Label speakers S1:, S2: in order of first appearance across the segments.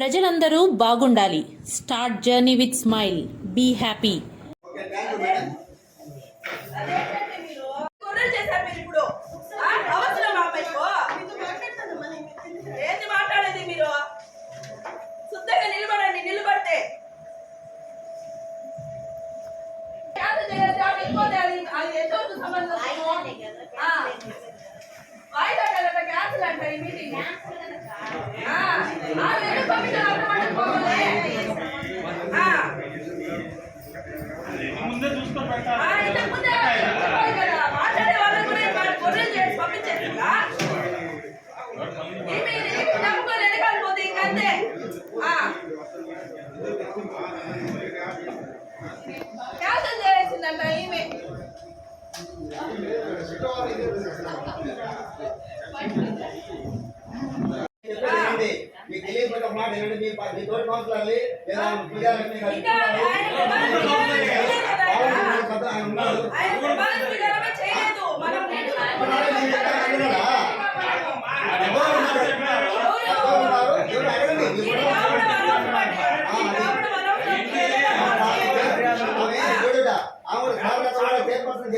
S1: ప్రజలందరూ బాగుండాలి. Start journey with smile be happy
S2: సంబంధం మీటింగ్.
S3: మీకు తెలియకుండా మాట ఏమంటే మీ తోటి మాట్లాడాలి. లేదా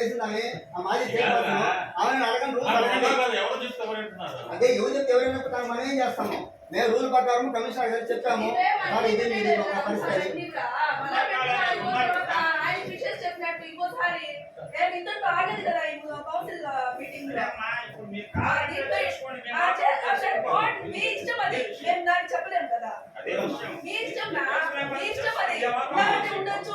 S3: చేస్తున్నామే ఆ మాజీ ఆమెను అడగండి రూల్స్ అదే ఎవరు చెప్తే ఎవరైనా చెప్తారు మనం ఏం చేస్తాము మేము రూల్ ప్రకారం కమిషనర్ గారు చెప్పాము సార్ ఇదే మీది ఒక పరిస్థితి
S2: చెప్పలేము కదా మీ ఇష్టం మీ ఇష్టం ఉండొచ్చు